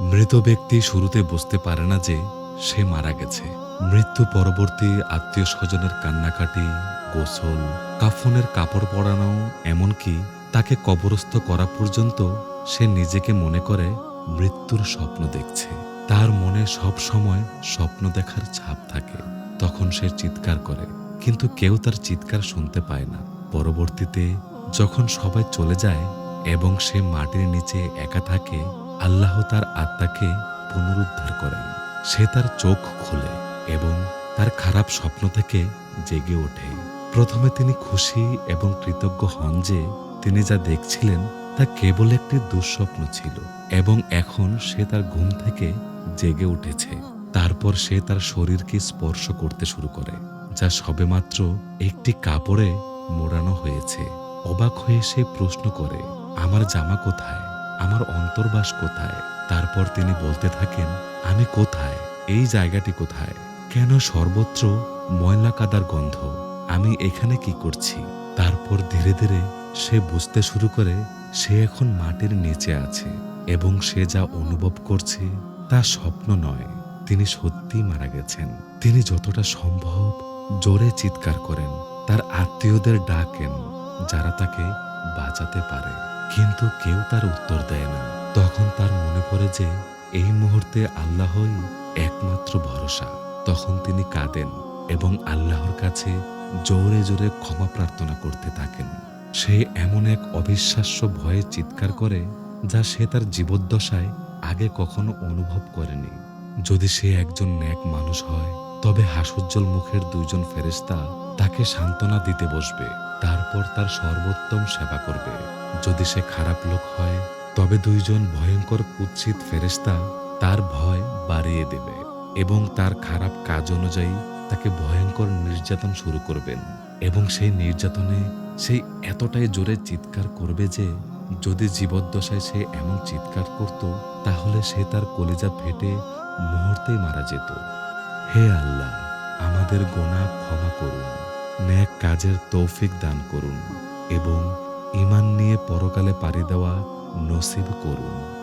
মৃত ব্যক্তি শুরুতে বুঝতে পারে না যে সে মারা গেছে। মৃত্যু পরবর্তী আত্মীয় স্বজনের কান্নাকাটি, গোসল, কাফনের কাপড় পরানো, এমনকি তাকে কবরস্থ করা পর্যন্ত সে নিজেকে মনে করে মৃত্যুর স্বপ্ন দেখছে। তার মনে সব সময় স্বপ্ন দেখার ছাপ থাকে। তখন সে চিৎকার করে, কিন্তু কেউ তার চিৎকার শুনতে পায় না। পরবর্তীতে যখন সবাই চলে যায় এবং সে মাটির নিচে একা থাকে আল্লাহ তার আত্মাকে পুনরুদ্ধার করেন। সে তার চোখ খুলে এবং তার খারাপ স্বপ্ন থেকে জেগে ওঠে। প্রথমে তিনি খুশি এবং কৃতজ্ঞ হন যে তিনি যা দেখছিলেন তা কেবল একটি দুঃস্বপ্ন ছিল এবং এখন সে তার ঘুম থেকে জেগে উঠেছে। তারপর সে তার শরীরকে স্পর্শ করতে শুরু করে, যা সবেমাত্র একটি কাপড়ে মোড়ানো হয়েছে। অবাক হয়ে সে প্রশ্ন করে, আমার জামা কোথায়? আমার অন্তর্বাস কোথায়? তারপর তিনি বলতে থাকেন, আমি কোথায়? এই জায়গাটি কোথায়? কেন সর্বত্র ময়লা কাদার গন্ধ? আমি এখানে কি করছি? তারপর ধীরে ধীরে সে বুঝতে শুরু করে, সে এখন মাটির নিচে আছে এবং সে যা অনুভব করছে তা স্বপ্ন নয়। তিনি সত্যিই মারা গেছেন। তিনি যতটা সম্ভব জোরে চিৎকার করেন। তার আত্মীয়দের ডাকেন যারা তাকে বাঁচাতে পারে। কিন্তু কেউ তার উত্তর দেয় না। তখন তার মনে পড়ে যে, এই মুহূর্তে আল্লাহই একমাত্র ভরসা। তখন তিনি কাঁদেন এবং আল্লাহর কাছে জোরে জোরে ক্ষমা প্রার্থনা করতে থাকেন। সে এমন এক অবিশ্বাস্য ভয়ে চিৎকার করে, যা সে তার জীবদ্দশায় আগে কখনো অনুভব করেনি। যদি সে একজন ন্যাক মানুষ হয়, তবে হাসুজ্জ্বল মুখের দুইজন ফেরেস্তা তাকে সান্ত্বনা দিতে বসবে। তারপর তার সর্বোত্তম সেবা করবে। যদি সে খারাপ লোক হয়, তবে দুইজন ভয়ঙ্কর কুৎসিত ফেরেস্তা তার ভয় বাড়িয়ে দেবে এবং তার খারাপ কাজ অনুযায়ী তাকে ভয়ঙ্কর নির্যাতন শুরু করবেন। এবং সেই নির্যাতনে সেই এতটাই জোরে চিৎকার করবে যে, যদি জীবদ্দশায় সে এমন চিৎকার করত, তাহলে সে তার কলিজা ফেটে মুহূর্তেই মারা যেত। হে আল্লাহ, আমাদের গোনা ক্ষমা করুন। ন্যাক কাজের তৌফিক দান করুন এবং ইমান নিয়ে পরকালে পাড়ি দেওয়া নসিব করুন।